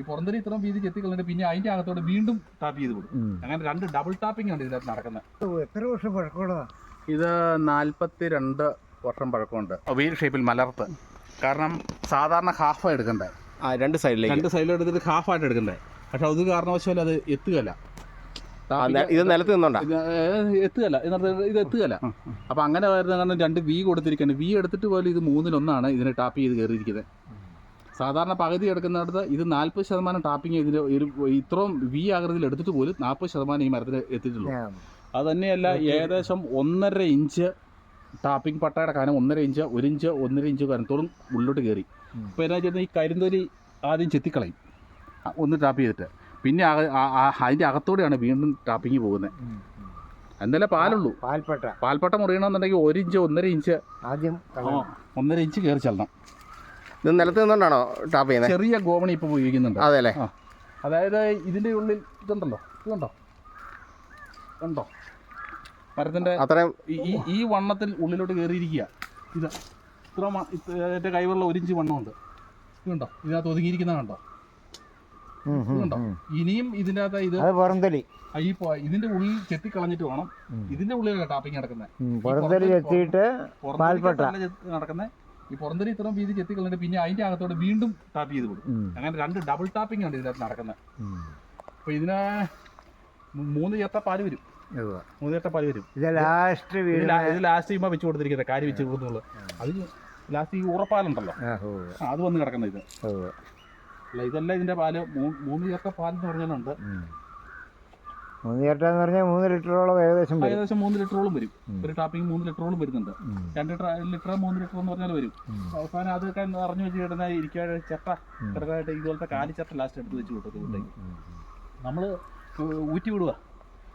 ഈ പുറന്തരി ഇത്രയും വീതി എത്തിക്കളുണ്ട് പിന്നെ അതിന്റെ അകത്തോടെ വീണ്ടും ടാപ്പ് ചെയ്ത് കൊടുക്കും. അങ്ങനെ രണ്ട് ഡബിൾ ടാപ്പിംഗ് ആണ് ഇതിനകത്ത് നടക്കുന്നത്. എത്ര വർഷം പഴക്കമുള്ളതാ? ഇത് നാൽപ്പത്തി രണ്ട് വർഷം പഴക്കമുണ്ട്. വീൽ ഷേപ്പിൽ മലർത്ത് കാരണം സാധാരണ ഹാഫ് എടുക്കണ്ടേ? ആ രണ്ട് സൈഡിലേക്ക് രണ്ട് സൈഡിൽ എടുത്തിട്ട് ഹാഫ് ആയിട്ട് എടുക്കണ്ടേ? പക്ഷെ അത് കാരണവശാലും അത് എത്തുകയല്ല. ഇത് നിലത്ത് നിന്നോണ്ടാ? എത്തുകയല്ല. എന്നർത്ഥം ഇത് എത്തുകയല്ല. അപ്പൊ അങ്ങനെ വരുന്ന കാരണം രണ്ട് വി കൊടുത്തിരിക്കുകയാണ് വി എടുത്തിട്ട് പോലും ഇത് മൂന്നിലൊന്നാണ് ഇതിനെ ടാപ്പ് ചെയ്ത് കയറിയിരിക്കുന്നത്. സാധാരണ പകുതി എടുക്കുന്നിടത്ത് ഇത് നാൽപ്പത് ശതമാനം ടാപ്പിംഗ് ഇതിന് ഒരു ഇത്രയും വി ആകൃതിയിൽ എടുത്തിട്ട് പോലും നാൽപ്പത് ശതമാനം ഈ മരത്തിൽ എത്തിയിട്ടുള്ളൂ. അത് തന്നെയല്ല ഏകദേശം ഒന്നര ഇഞ്ച് ടാപ്പിംഗ് പട്ടയുടെ കനം ഒന്നര ഇഞ്ച് ഒരു ഇഞ്ച് ഒന്നര ഇഞ്ച് കനത്തോളം ഉള്ളിലോട്ട് കയറി. ഇപ്പോൾ എന്നാ ചെയ്യുന്നത്? ഈ കരിന്തൊലി ആദ്യം ചെത്തിക്കളയും. ഒന്ന് ടാപ്പ് ചെയ്തിട്ട്. പിന്നെ അതിന്റെ അകത്തോടെയാണ് വീണ്ടും ടാപ്പിങ് പോകുന്നത്. എന്നാലേ പാലുള്ളൂ? പാൽപ്പട്ട. പാൽപ്പട്ട മുറിയണമെന്നുണ്ടെങ്കിൽ ഒരു ഇഞ്ച് ഒന്നര ഇഞ്ച് ആദ്യം ഒന്നര ഇഞ്ച് കയറി ചെല്ലണം. ഇത് നിലത്ത് നിന്നുകൊണ്ടാണോ ടാപ്പ് ചെയ്യുന്നത് ചെറിയ ഗോവണി ഇപ്പോൾ ഉപയോഗിക്കുന്നുണ്ട്. അതെ അല്ലേ അതായത് ഇതിന്റെ ഉള്ളിൽ ഇതുണ്ടല്ലോ. ഇതുണ്ടോ ഉണ്ടോ മരത്തിന്റെ അത്രയും ഈ- ഈ വണ്ണത്തിൽ ഉള്ളിലോട്ട് കയറിയിരിക്കുക ഇത് ഇത്ര എന്റെ കൈവെള്ള ഒരിഞ്ച് വണ്ണമുണ്ട്. ഇതുണ്ടോ ഇതിനകത്ത് ഒതുങ്ങിയിരിക്കുന്ന കണ്ടോ? ഇതുണ്ടോ ഇനിയും ഇതിന്റെ അകത്ത് ഇത് വറന്തലി പുറന്തലി ഈ ഇതിന്റെ ഉള്ളിൽ ചെത്തിക്കളഞ്ഞിട്ട് വേണം. ഇതിന്റെ ഉള്ളിലാണ് ടാപ്പിംഗ് നടക്കുന്നത് പുറന്തലി. നടക്കുന്നത് ഈ പുറന്തരി ഇത്രയും വീതി ചെത്തി കളഞ്ഞിട്ട് പിന്നെ അതിന്റെ അകത്തോടെ വീണ്ടും ടാപ്പ് ചെയ്ത് കൊടുക്കും. അങ്ങനെ രണ്ട് ഡബിൾ ടാപ്പിംഗ് ആണ് ഇതിനകത്ത് നടക്കുന്നത്. അപ്പൊ ഇതിന് മൂന്ന് ചേർത്ത പാൽ വരും. മൂന്ന് ചേർത്ത പാൽ വരും. ഇത് ലാസ്റ്റ് ഇത് ലാസ്റ്റ് ചെയ്യുമ്പോൾ വെച്ച് കൊടുത്തിരിക്കുന്നത് കാര്യം വെച്ച് കൊടുത്തുള്ളു അത് ലാസ്റ്റ് ഈ ഉറപ്പാലുണ്ടല്ലോ. അത് വന്ന് കിടക്കുന്നത് ഇത്. അല്ല ഇതല്ല ഇതിന്റെ പാൽ മൂന്ന് ചേർത്ത പാലെന്ന് പറഞ്ഞാലുണ്ട്. മൂന്ന് എന്ന് പറഞ്ഞാൽ മൂന്ന് ലിറ്ററോളം ഏകദേശം ഏകദേശം മൂന്ന് ലിറ്ററോളം വരും. ഒരു ടാപ്പിംഗ് മൂന്ന് ലിറ്ററോളം വരുന്നുണ്ട് രണ്ട് ലിറ്റർ ലിറ്റർ മൂന്ന് ലിറ്റർ എന്ന് പറഞ്ഞാൽ വരും. അവസാനം അതൊക്കെ അറിഞ്ഞു വെച്ച് കിടന്ന ഇരിക്കാതെ ചട്ട. ചെറുതായിട്ട് ഇതുപോലത്തെ കാലി ചട്ട ലാസ്റ്റ് എടുത്ത് വെച്ച് വിട്ടു ഉം, ഉം, നമ്മൾ ഊറ്റി വിടുക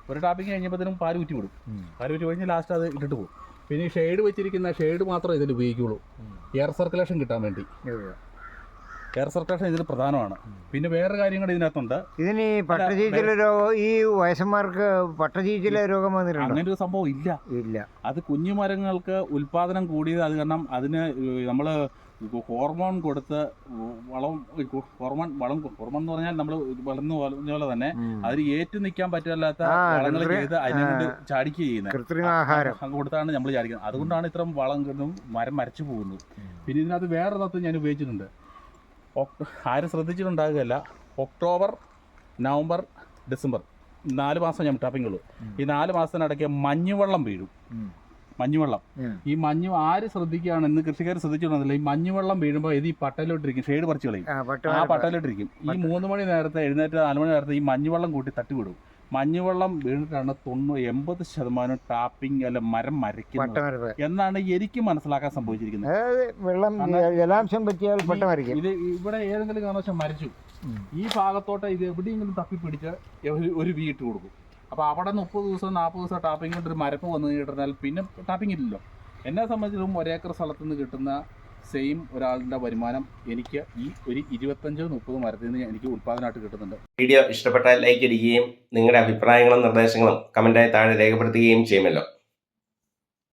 ഒരു ടാപ്പിംഗ് കഴിഞ്ഞപ്പോഴത്തേനും പാൽ ഊറ്റി വിടും. പാൽ ഊറ്റി കഴിഞ്ഞാൽ ലാസ്റ്റ് അത് ഇട്ടിട്ട് പോകും പിന്നെ ഷെയ്ഡ് വെച്ചിരിക്കുന്ന ഷെയ്ഡ് മാത്രമേ ഇതിൽ ഉപയോഗിക്കുള്ളൂ. എയർ സർക്കുലേഷൻ കിട്ടാൻ വേണ്ടി. എയർ സർക്കുലേഷൻ ഇതിൽ പ്രധാനമാണ്. പിന്നെ വേറെ കാര്യങ്ങൾ ഇതിനകത്തുണ്ട്. ഇതിന് ഈ പട്ടചീച്ചില രോഗം ഈ വയസ്സന്മാർക്ക് പട്ടചീച്ചില രോഗം വന്നിട്ടുണ്ട്? അങ്ങനെ ഒരു സംഭവം ഇല്ല. ഇല്ല. അത് കുഞ്ഞു മരങ്ങൾക്ക് ഉൽപാദനം കൂടിയത് അത് കാരണം അതിന് നമ്മൾ ഹോർമോൺ കൊടുത്ത് വളം ഹോർമോൺ വളം ഹോർമോൺ എന്ന് പറഞ്ഞാൽ നമ്മൾ വളർന്നു പറഞ്ഞ പോലെ തന്നെ. അതിന് ഏറ്റു നിൽക്കാൻ പറ്റില്ലാത്ത വളങ്ങൾ ചെയ്ത് അതിനെ കൊണ്ട് ചാടിക്കുക ചെയ്യുന്നത്. കൊടുത്താണ് നമ്മൾ ചാടിക്കുന്നത്. അതുകൊണ്ടാണ് ഇത്രയും വളം കിട്ടും മരം മരച്ചു പോകുന്നത്. പിന്നെ ഇതിനകത്ത് വേറെ തത്വം ഞാൻ ഉപയോഗിച്ചിട്ടുണ്ട്. ആരും ശ്രദ്ധിച്ചിട്ടുണ്ടാകുകയല്ല. October November December. നാല് മാസം ഞാൻ ടാപ്പിംഗ് ഉള്ളൂ. ഉം. ഈ നാല് മാസത്തിനിടയ്ക്ക് മഞ്ഞുവെള്ളം വീഴും. മഞ്ഞുവെള്ളം. ഈ മഞ്ഞു ആര് ശ്രദ്ധിക്കുകയാണ് ഇന്ന് കൃഷിക്കാർ ശ്രദ്ധിച്ചിട്ടുണ്ടെന്നില്ല. ഈ മഞ്ഞുവെള്ളം വീഴുമ്പോൾ ഇത് ഈ പട്ടയിലോട്ടിരിക്കും ഷെയ്ഡ് പറിച്ചു കളയും. ആ, പട്ട ആ പട്ടയിലോട്ടിരിക്കും ഈ മൂന്ന് മണി നേരത്തെ എഴുന്നേറ്റ് നാല് മണി നേരത്തെ ഈ മഞ്ഞുവെള്ളം കൂട്ടി തട്ടിവിടും. മഞ്ഞുവെള്ളം വീണിട്ടാണ് തൊണ്ണൂ എൺപത് ശതമാനം ടാപ്പിംഗ് അല്ല മരം മരയ്ക്കുന്നത്. എന്നാണ് എനിക്ക് മനസ്സിലാക്കാൻ സംഭവിച്ചിരിക്കുന്നത്. വെള്ളം ജലാംശം പറ്റിയാൽ ഇത് ഇവിടെ ഏതെങ്കിലും കാരണവശാൽ മരിച്ചു. ഈ ഭാഗത്തോട്ട് ഇത് എവിടെയെങ്കിലും തപ്പിപ്പിടിച്ച് ഒരു ഒരു വീട്ട് കൊടുക്കും. അപ്പോൾ അവിടെ മുപ്പത് ദിവസം നാൽപ്പത് ദിവസം ടാപ്പിംഗ് കൊണ്ട് ഒരു മരപ്പ് വന്നു കഴിഞ്ഞാൽ പിന്നെ ടാപ്പിംഗ് ഇല്ലല്ലോ. എന്നെ സംബന്ധിച്ചിടത്തോളം ഒരേക്കർ സ്ഥലത്ത് നിന്ന് കിട്ടുന്ന സെയിം ഒരാളുടെ വരുമാനം എനിക്ക് ഈ ഒരു ഇരുപത്തഞ്ചോ മുപ്പതോ മരത്തിൽ നിന്ന് എനിക്ക് ഉൽപ്പാദനമായിട്ട് കിട്ടുന്നുണ്ട്. വീഡിയോ ഇഷ്ടപ്പെട്ടാൽ ലൈക്ക് അടിക്കുകയും നിങ്ങളുടെ അഭിപ്രായങ്ങളും നിർദ്ദേശങ്ങളും കമന്റായി താഴെ രേഖപ്പെടുത്തുകയും ചെയ്യുമല്ലോ.